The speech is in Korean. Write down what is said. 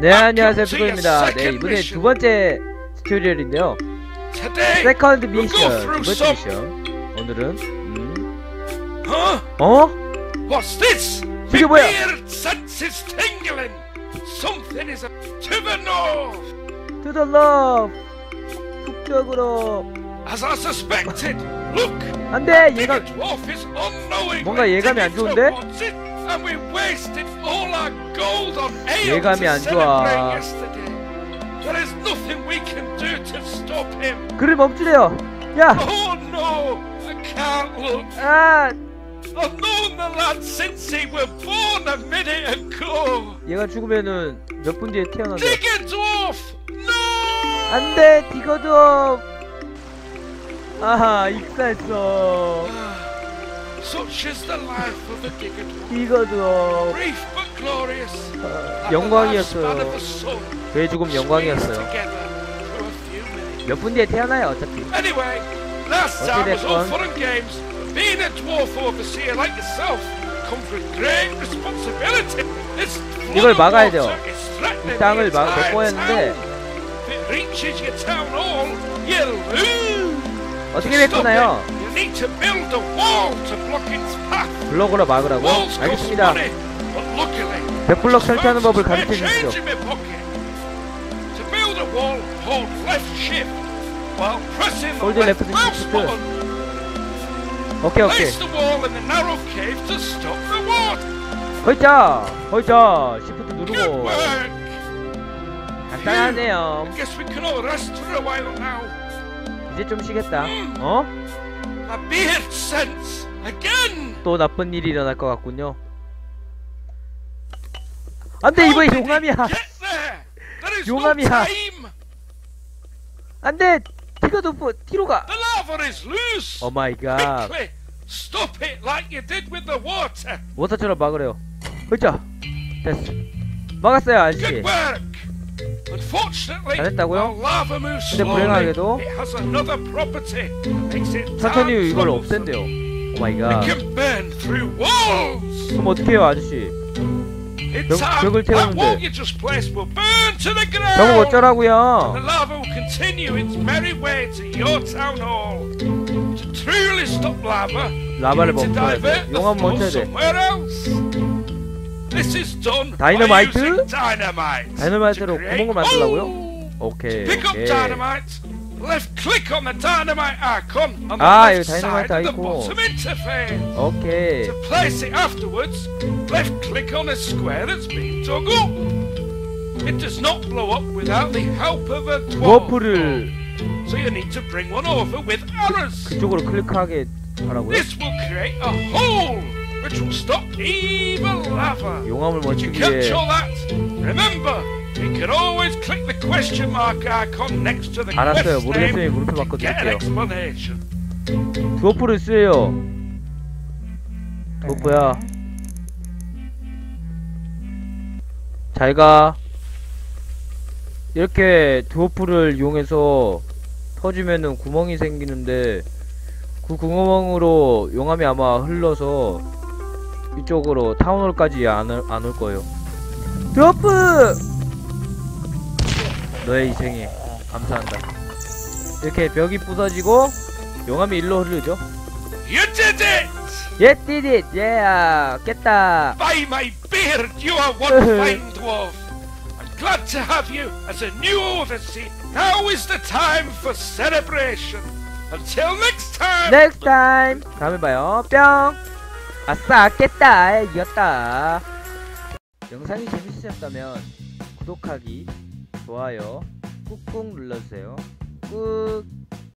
네 안녕하세요 피고입니다 네 이번에 두 번째 튜토리얼인데요 세컨드 미션 두 번째. 미션 오늘은 음? 어? What's this? 이게 뭐야? Something is to the north. To the love 북쪽으로 As I suspected. 안돼 얘가 뭔가 예감이 안 좋은데? 예감이 안 좋아. 그를 멈추래요 야! Oh. 아! I've known the lad since he was born a minute ago. 얘가 죽으면은 몇 분 뒤에 태어난다! 안돼 디거도 아하 익사했어. 어, the lifespan 영광이었어요. 그의 죽음 영광이었어요. 몇 분 뒤에 태어나요 어차피. This 이걸 flood of 막아야 돼요. water is threatening 이 땅을 막 먹고 했는데 어떻게 path. 블럭으로 막으라고? 알겠습니다 100블럭 설치하는 법을 가르쳐 주시죠 mouse shift. button. 오케이 오케이. 헐자 헐자 시프트 누르고. 간단하네요 이제 좀 쉬겠다 어? A beard sense again. 또 나쁜 일이 일어날 것 같군요 안돼 이거 용암이야 용암이야. 안돼 가 The lava is loose. 오 마이 갓 stop it like you did with the water. 워터처럼 막으래요 헐자 됐어 막았어요 아저씨 Good work. Unfortunately, 잘했다고요? while lava moves 근데 불행하게도 it has another property that makes it 천천히 이걸. 없앤대요 오 마이 It 갓 can burn through walls. 그럼 어떻게 해요 아저씨 벽- 벽을 태우는데. wall you just placed will burn to the ground. 저거 The 어쩌라고요 lava will continue its merry way to your town hall. To truly stop lava, 라바를 you need to 멈춰야 돼 용암 멈춰야 돼. This is done 다이너마이트? by using dynamite. 다이너마이트로 to create 구멍을 만들라고요? holes. 오케이 Pick up 오케이 dynamite. Left click on the dynamite icon on the 아, left 여기 side 다이너마이트 of the 아이콘. bottom interface. 오케이 To place it afterwards, left click on a square that's been dug up. It does not blow up without the help of a dwarf. 워프를 So you need to bring one over with arrows. 그쪽으로 클릭하게 하라고요? This will create a hole, which will stop evil lava. 용암을 Did you 멈추기 catch 위해 all that? Remember, you can always click the question mark icon next to the 알았어요 name 물음표 바꿔드릴게요 an explanation. 드워프를 쓰여요 드워프야 잘 가 이렇게 드워프를 이용해서 터지면은 구멍이 생기는데 그 구멍으로 용암이 아마 흘러서 이쪽으로 타운홀까지 안올 거예요 드워프 너의 희생에 감사한다 이렇게 벽이 부서지고 용암이 일로 흐르죠 You did it! 예, 띠릿, 예, 깼다. By my beard, you are one fine dwarf. I'm glad to have you as a new overseer. Now is the time for celebration. Until next time. Next time. 다음에 봐요. 뿅. 아싸, 깼다. 이겼다. 영상이 재밌으셨다면 구독하기, 좋아요 꾹꾹 눌러주세요. 꾹.